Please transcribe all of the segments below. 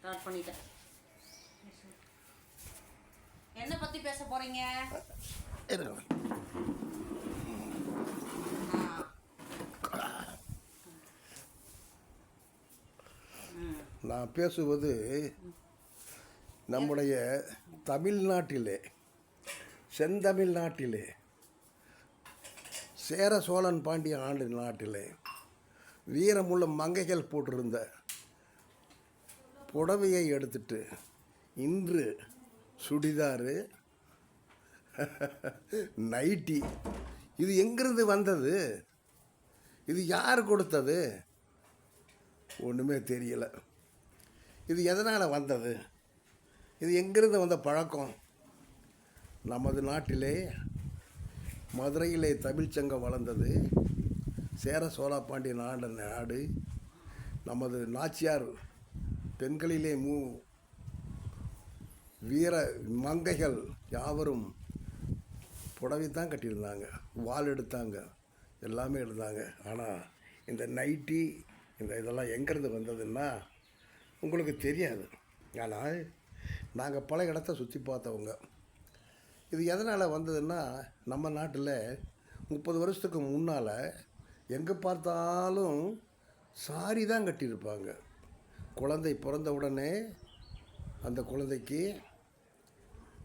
Start பண்ணிட்டேன். என்ன பத்தி பேச போறீங்க? இருங்க நான் பேசுவது நம்முடைய தமிழ்நாட்டிலே செந்தமிழ்நாட்டிலே சேர சோழன் பாண்டிய ஆண்டு நாட்டிலே வீரமுள்ள மங்கைகள் போட்டிருந்த புடவையை எடுத்துட்டு இன்று சுடிதாரு நைட்டி. இது எங்கிருந்து வந்தது? இது யார் கொடுத்தது? ஒன்றுமே தெரியலை. இது எதனால் வந்தது? இது எங்கிருந்து வந்த பழக்கம்? நமது நாட்டிலே மதுரையிலே தமிழ்ச்சங்கம் வளர்ந்தது. சேர சோழா பாண்டியன் நாடு நாடு. நமது நாச்சியார் பெண்களிலே மூ வீர மங்கைகள் யாவரும் புடவை தான் கட்டியிருந்தாங்க வால் எடுத்தாங்க எல்லாமே எடுத்தாங்க. ஆனால் இந்த நைட்டி இந்த இதெல்லாம் எங்கேருந்து வந்ததுன்னா உங்களுக்கு தெரியாது. ஆனால் நாங்கள் பல இடத்த சுற்றி பார்த்தவங்க. இது எதனால் வந்ததுன்னா நம்ம நாட்டில் முப்பது வருஷத்துக்கு முன்னால் எங்கே பார்த்தாலும் சாரி தான் கட்டியிருப்பாங்க. குழந்தை பிறந்த உடனே அந்த குழந்தைக்கு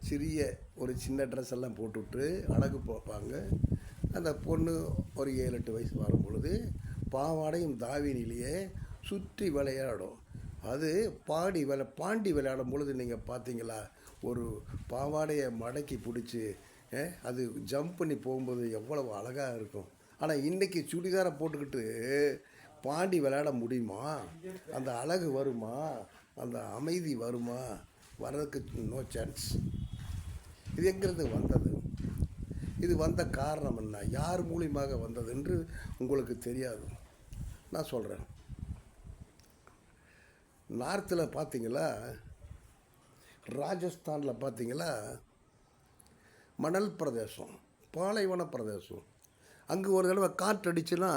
சிறிய ஒரு சின்ன ட்ரெஸ் எல்லாம் போட்டுவிட்டு அழகு பார்ப்பாங்க. அந்த பொண்ணு ஒரு ஏழு எட்டு வயசு வரும் பொழுது பாவாடையும் தாவினிலேயே சுற்றி விளையாடும். அது பாடி விளை பாண்டி விளையாடும் பொழுது நீங்கள் பார்த்தீங்களா? ஒரு பாவாடையை மடக்கி பிடிச்சி அது ஜம்ப் பண்ணி போகும்போது எவ்வளவு அழகாக இருக்கும். ஆனால் இன்றைக்கி சுடிதாரை போட்டுக்கிட்டு பாண்டி விளையாட முடியுமா? அந்த அழகு வருமா? அந்த அமைதி வருமா? வர்றதுக்கு நோ சான்ஸ் இது எங்கிறது வந்தது? இது வந்த காரணம் என்ன? யார் மூலியமாக வந்தது என்று உங்களுக்கு தெரியாது. நான் சொல்கிறேன் நார்த்தில் பார்த்தீங்களா ராஜஸ்தானில் பார்த்தீங்களா மணல் பிரதேசம் பாலைவன பிரதேசம். அங்கே ஒரு தடவை காற்றடிச்சுன்னா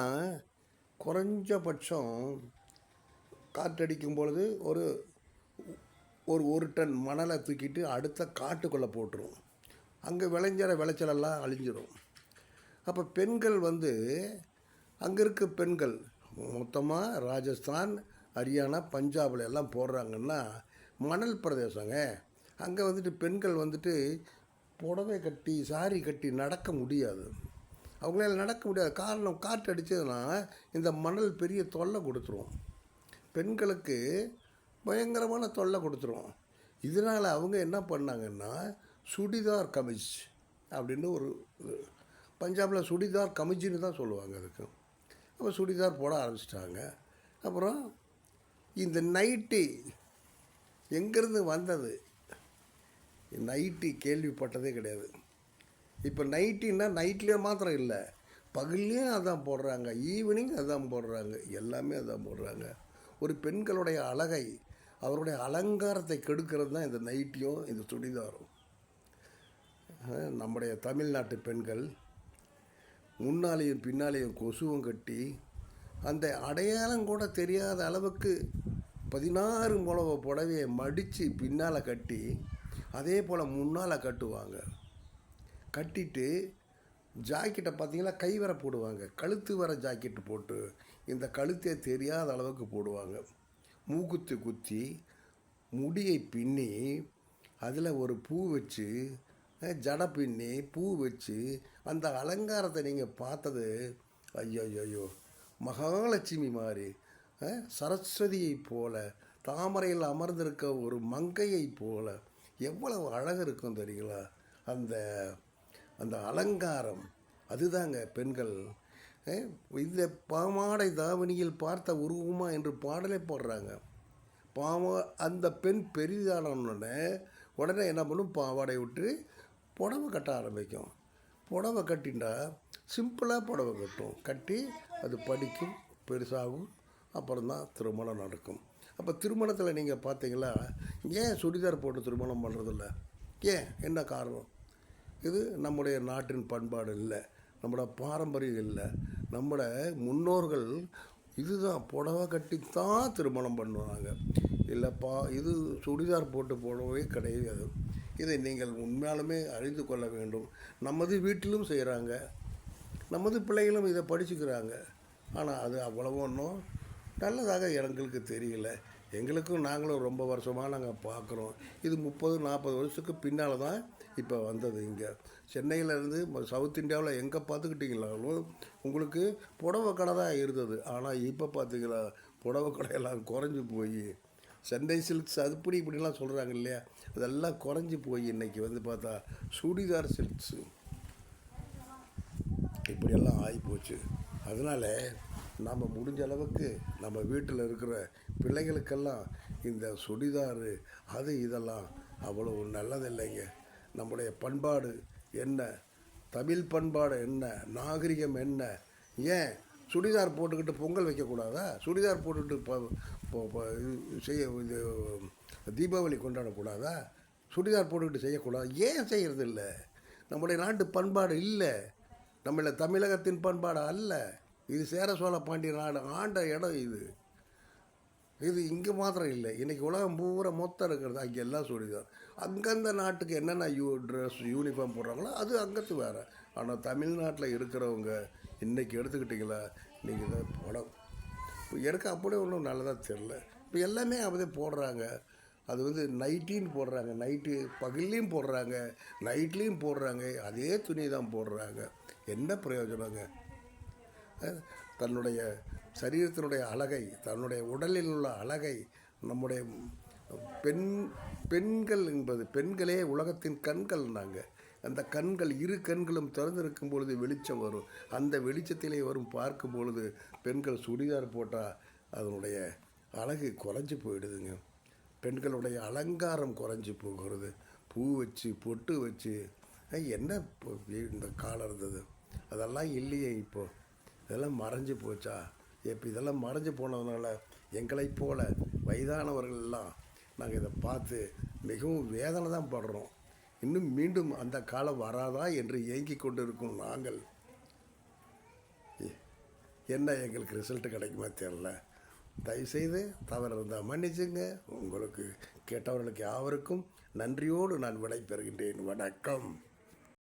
குறைஞ்சபட்சம் காற்றடிக்கும் பொழுது ஒரு ஒரு ஒரு டன் மணலை தூக்கிட்டு அடுத்த காட்டுக்குள்ளே போட்டுரும். அங்கே விளைஞ்சிற விளைச்சலெல்லாம் அழிஞ்சிடும் அப்போ பெண்கள் வந்து அங்கே இருக்க பெண்கள் மொத்தமாக ராஜஸ்தான் ஹரியானா பஞ்சாபில் எல்லாம் போடுறாங்கன்னா மணல் பிரதேசங்க அங்கே வந்துட்டு பெண்கள் வந்துட்டு புடவை கட்டி சாரி கட்டி நடக்க முடியாது. அவங்களால நடக்க முடியாது காரணம் காற்று அடித்ததுன்னா இந்த மணல் பெரிய தொல்லை கொடுத்துரும். பெண்களுக்கு பயங்கரமான தொல்லை கொடுத்துரும். இதனால் அவங்க என்ன பண்ணாங்கன்னா சுடிதார் கமிஜ் அப்படின்னு ஒரு பஞ்சாபில் சுடிதார் கமிஜின்னு தான் சொல்லுவாங்க அதுக்கு. அப்போ சுடிதார் போட ஆரம்பிச்சிட்டாங்க. அப்புறம் இந்த நைட்டி எங்கேருந்து வந்தது? நைட்டி கேள்விப்பட்டதே கிடையாது. இப்போ நைட்டின்னா நைட்லேயே மாத்திரம் இல்லை. பகல்லையும் அதான் போடுறாங்க. ஈவினிங் அதான் போடுறாங்க. எல்லாமே அதான் போடுறாங்க. ஒரு பெண்களுடைய அழகை அவருடைய அலங்காரத்தை கெடுக்கிறது தான் இந்த நைட்டியும் இந்த சுடிதாரும் நம்முடைய தமிழ்நாட்டு பெண்கள் முன்னாலேயும் பின்னாலேயும் கொசுவும் கட்டி அந்த அடையாளம் கூட தெரியாத அளவுக்கு பதினாறு முழவ புடவையை மடித்து பின்னால் கட்டி அதே போல் முன்னால் கட்டுவாங்க. கட்டிட்டு ஜாக்கெட்டை பார்த்தீங்கன்னா கை வர போடுவாங்க. கழுத்து வர ஜாக்கெட்டு போட்டு இந்த கழுத்தே தெரியாத அளவுக்கு போடுவாங்க. மூக்குத்து குத்தி முடியை பின்னி அதில் ஒரு பூ வச்சு ஜடை பின்னி பூ வச்சு அந்த அலங்காரத்தை நீங்கள் பார்த்தது ஐயோ ஐயோ மகாலட்சுமி மாதிரி சரஸ்வதியைப் போல தாமரையில் அமர்ந்திருக்க ஒரு மங்கையைப் போல எவ்வளவு அழகு இருக்கும் தெரியுங்களா? அந்த அந்த அலங்காரம் அதுதாங்க பெண்கள். இந்த பாமாடை தாவணியில் பார்த்த உருவமா என்று பாடலே போடுறாங்க. பாவா அந்த பெண் பெரிதானோடனே உடனே என்ன பண்ணும்? பாவாடை விட்டு புடவை கட்ட ஆரம்பிக்கும். புடவை கட்டின்றா சிம்பிளாக புடவை கட்டும். கட்டி அது படிக்கும் பெருசாகும் அப்புறம் தான் திருமணம் நடக்கும். அப்போ திருமணத்தில் நீங்கள் பார்த்தீங்களா ஏன் சுடிதார் போட்டு திருமணம் பண்ணுறதில்ல ஏன்? என்ன காரணம்? இது நம்முடைய நாட்டின் பண்பாடு இல்லை நம்மளோட பாரம்பரியம் இல்லை. நம்மளோட முன்னோர்கள் இதுதான் புடவை கட்டித்தான் திருமணம் பண்ணுவாங்க. இல்லைப்பா இது சுடிதார் போட்டு போடவே கிடையாது. இதை நீங்கள் உண்மையாலுமே அறிந்து கொள்ள வேண்டும். நமது வீட்டிலும் செய்கிறாங்க நமது பிள்ளைகளும் இதை படிச்சுக்கிறாங்க. ஆனால் அது அவ்வளவு ஒன்றும் நல்லதாக எங்களுக்கு தெரியல. எங்களுக்கும் நாங்களும் ரொம்ப வருஷமாக நாங்கள் பார்க்குறோம் இது முப்பது நாற்பது வருஷத்துக்கு பின்னால் தான் இப்போ வந்தது இங்கே. சென்னையிலேருந்து சவுத் இந்தியாவில் எங்கே பார்த்துக்கிட்டீங்களாலும் உங்களுக்கு புடவை கடை தான் இருந்தது. ஆனால் இப்போ பார்த்தீங்களா புடவை கடையெல்லாம் குறைஞ்சி போய். சென்னை சில்க்ஸ் அதுப்படி இப்படிலாம் சொல்கிறாங்க இல்லையா? அதெல்லாம் குறைஞ்சி போய் இன்னைக்கு வந்து பார்த்தா சுடிதார் சில்க்ஸு இப்படியெல்லாம் ஆகிப்போச்சு அதனால் நாம் முடிஞ்ச அளவுக்கு நம்ம வீட்டில் இருக்கிற பிள்ளைகளுக்கெல்லாம் இந்த சுடிதாரு அது இதெல்லாம் அவ்வளவு நல்லதில்லைங்க. நம்முடைய பண்பாடு என்ன? தமிழ் பண்பாடு என்ன? நாகரிகம் என்ன? ஏன்? சுடிதார் போட்டுக்கிட்டு பொங்கல் வைக்கக்கூடாதா? சுடிதார் போட்டுக்கிட்டு செய்ய இது தீபாவளி கொண்டாடக்கூடாதா? சுடிதார் போட்டுக்கிட்டு செய்யக்கூடாது? ஏன் செய்கிறது இல்லை நம்முடைய நாட்டு பண்பாடு இல்லை. நம்மள தமிழகத்தின் பண்பாடு அல்ல. இது சேர சோழ பாண்டிய நாடு ஆண்ட இடம் இது. இது இங்கே மாத்திரம் இல்லை. இன்றைக்கி உலகம் பூரா மொத்தம் இருக்கிறது. அங்கே எல்லாம் சுடிதார் அங்கந்த நாட்டுக்கு என்னென்ன யூ ட்ரெஸ் யூனிஃபார்ம் போடுறாங்களோ அது அங்கத்து வேறு. ஆனால் தமிழ்நாட்டில் இருக்கிறவங்க இன்றைக்கி எடுத்துக்கிட்டிங்களா? நீங்கள் இதை படம் இப்போ எனக்கு அப்படியே ஒன்றும் நல்லதாக தெரில இப்போ எல்லாமே அப்படியே போடுறாங்க. அது வந்து நைட்டின்னு போடுறாங்க. நைட்டு பகல்லையும் போடுறாங்க. நைட்லேயும் போடுறாங்க. அதே துணி தான் போடுறாங்க. என்ன பிரயோஜனங்க? தன்னுடைய சரீரத்தினுடைய அழகை தன்னுடைய உடலில் உள்ள அழகை நம்முடைய பெண் பெண்கள் என்பது பெண்களே உலகத்தின் கண்கள் நாங்கள் அந்த கண்கள் இரு கண்களும் திறந்திருக்கும் பொழுது வெளிச்சம் வரும். அந்த வெளிச்சத்திலே வரும் பார்க்கும் பொழுது பெண்கள் சுடிதார் போட்டால் அதனுடைய அழகு குறைஞ்சி போயிடுதுங்க. பெண்களுடைய அலங்காரம் குறைஞ்சி போகிறது. பூ வச்சு பொட்டு வச்சு. என்ன இந்த காலம் இருந்தது? அதெல்லாம் இல்லையே இப்போ. இதெல்லாம் மறைஞ்சு போச்சா? இப்போ இதெல்லாம் மறைஞ்சு போனதுனால எங்களைப் போல வயதானவர்கள் எல்லாம் நாங்கள் இதை பார்த்து மிகவும் வேதனை தான் படுறோம். இன்னும் மீண்டும் அந்த காலம் வராதா என்று ஏங்கிக் கொண்டு இருக்கோம் நாங்கள். எ- என்ன எங்களுக்கு ரிசல்ட் கிடைக்குமா தெரில தயவுசெய்து தவறு இருந்தால் மன்னிச்சுங்க. உங்களுக்கு கேட்டவர்களுக்கு யாவருக்கும் நன்றியோடு நான் விடை பெறுகின்றேன் வணக்கம்.